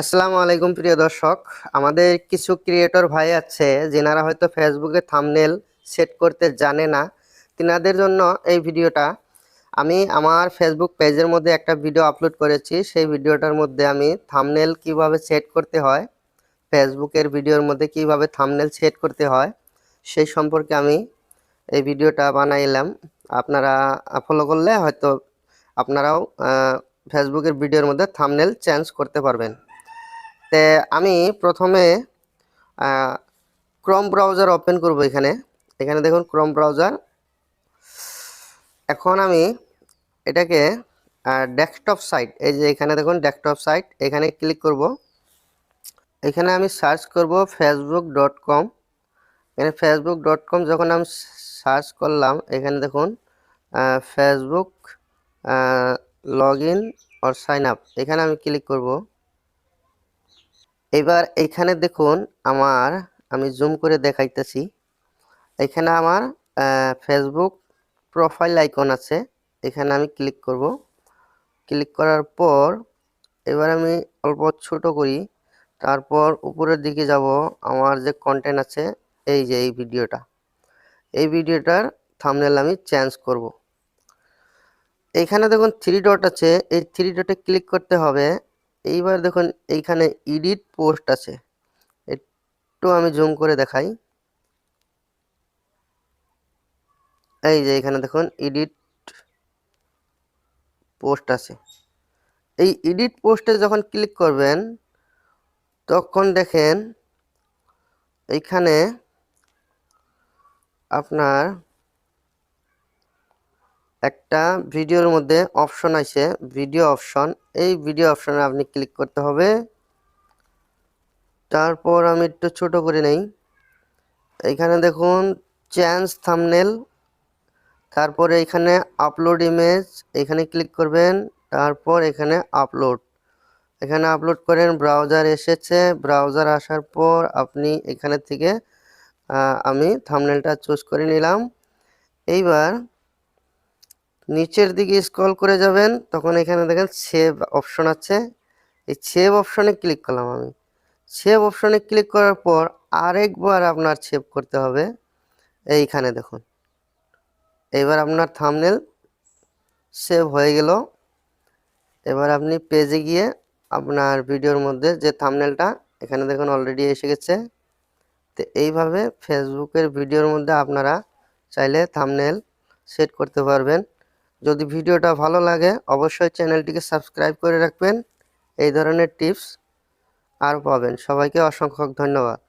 আসসালামু আলাইকুম প্রিয় দর্শক। আমাদের কিছু ক্রিয়েটর ভাই আছে, যেনারা হয়তো ফেসবুকে থামনেল সেট করতে জানে না। তিনাদের জন্য এই ভিডিওটা। আমি আমার ফেসবুক পেজের মধ্যে একটা ভিডিও আপলোড করেছি। সেই ভিডিওটার মধ্যে আমি থামনেল কীভাবে সেট করতে হয় ফেসবুকের ভিডিওর মধ্যে কীভাবে থামনেল সেট করতে হয়, সেই সম্পর্কে আমি এই ভিডিওটা বানাইলাম। আপনারা ফলো করলে হয়তো আপনারাও ফেসবুকের ভিডিওর মধ্যে থামনেল চেঞ্জ করতে পারবেন। তে আমি প্রথমে ক্রোম ব্রাউজার ওপেন করব এখানে। এখানে দেখুন ক্রম ব্রাউজার এখন আমি এটাকে ডেস্কটপ সাইট এই যে এখানে দেখুন ডেস্কটপ সাইট এখানে ক্লিক করব। এখানে আমি সার্চ করব ফেসবুক ডট কম এখানে ফেসবুক ডট কম যখন আমি সার্চ করলাম, এখানে দেখুন Facebook log in or sign up এখানে আমি ক্লিক করব। এবার এইখানে দেখুন আমার, আমি জুম করে দেখাইতেছি। এখানে আমার ফেসবুক প্রোফাইল আইকন আছে। এখানে আমি ক্লিক করব। ক্লিক করার পর এবার আমি অল্প ছোট করি। তারপর উপরের দিকে যাব। আমার যে কন্টেন্ট আছে, এই যে এই ভিডিওটা। এই ভিডিওটার থামনেল আমি চেঞ্জ করব। এইখানে দেখুন থ্রি ডট আছে। এই থ্রি ডটে ক্লিক করতে হবে। এইবার দেখুন এইখানে এডিট পোস্ট আছে। একটু আমি জুম করে দেখাই। এই যে এখানে দেখুন এডিট পোস্ট আছে। এই এডিট পোস্টে যখন ক্লিক করবেন, তখন দেখেন এইখানে আপনার একটা ভিডিওর মধ্যে অপশন আছে, ভিডিও অপশন। এই ভিডিও অপশনে আপনি ক্লিক করতে হবে। তারপর আমি একটু ছোট করে নেই। এখানে দেখুন চেঞ্জ থামনেল তারপরে এখানে আপলোড ইমেজ এখানে ক্লিক করবেন, তারপর এখানে আপলোড এখানে আপলোড করেন ব্রাউজার এসেছে। ব্রাউজার আসার পর আপনি এখানে থেকে আমি থামনেলটা চুজ করে নিলাম। এইবার নিচের দিকে স্ক্রল করে যাবেন, তখন এখানে দেখেন সেভ অপশন আছে। এই সেভ অপশনে ক্লিক করলাম আমি। সেভ অপশনে ক্লিক করার পর আরেকবার আপনার সেভ করতে হবে। এইখানে দেখুন। এবার আপনার থামনেল সেভ হয়ে গেল। এবার আপনি পেজে গিয়ে আপনার ভিডিওর মধ্যে যে থামনেলটা এখানে দেখুন অলরেডি এসে গেছে। তো এইভাবে ফেসবুকের ভিডিওর মধ্যে আপনারা চাইলে থামনেল সেট করতে পারবেন। যদি ভিডিওটা ভালো লাগে, অবশ্যই চ্যানেলটিকে সাবস্ক্রাইব করে রাখবেন। এই ধরনের টিপস আর পাবেন। সবাইকে অসংখ্য ধন্যবাদ।